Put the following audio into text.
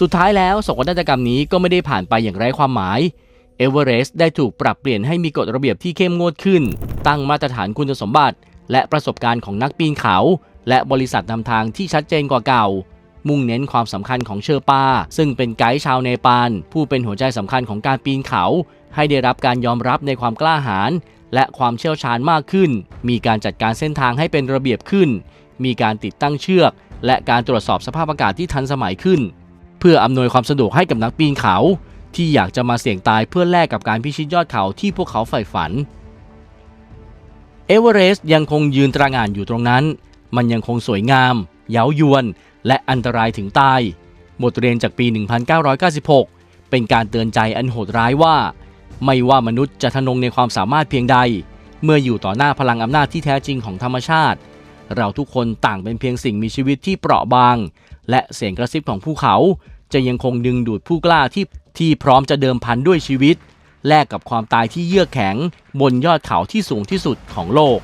สุดท้ายแล้วโศกนาฏกรรมนี้ก็ไม่ได้ผ่านไปอย่างไร้ความหมายเอเวอเรสต์ได้ถูกปรับเปลี่ยนให้มีกฎระเบียบที่เข้มงวดขึ้น ตั้งมาตรฐานคุณสมบัติ และประสบการณ์ของนักปีนเขา และบริษัทนำทางที่ชัดเจนกว่าเก่า มุ่งเน้นความสำคัญของเชอร์ปา ซึ่งเป็นไกด์ชาวเนปาลผู้เป็นหัวใจสำคัญของการปีนเขา ให้ได้รับการยอมรับในความกล้าหาญและความเชี่ยวชาญมากขึ้น มีการจัดการเส้นทางให้เป็นระเบียบขึ้น มีการติดตั้งเชือก และการตรวจสอบสภาพอากาศที่ทันสมัยขึ้น พื่ออำนวยความสะดวกให้กับนักปีนเขา ที่อยากจะมาเสี่ยงตายเพื่อแลกกับการพิชิตยอดเขาที่พวกเขาใฝ่ฝัน เอเวอเรสต์ยังคงยืนตระหง่านอยู่ตรงนั้น มันยังคงสวยงาม เย้ายวน และอันตรายถึงตาย บทเรียนจากปี 1996 เป็นการเตือนใจอันโหดร้ายว่า ไม่ว่ามนุษย์จะทะนงในความสามารถเพียงใด เมื่ออยู่ต่อหน้าพลังอำนาจที่แท้จริงของธรรมชาติ เราทุกคนต่างเป็นเพียงสิ่งมีชีวิตที่เปราะบาง และเสียงกระซิบของภูเขา จะยังคงดึงดูดผู้กล้าที่ที่พร้อมจะเดิมพันด้วยชีวิต แลกกับความตายที่เยือกแข็ง บนยอดเขาที่สูงที่สุดของโลก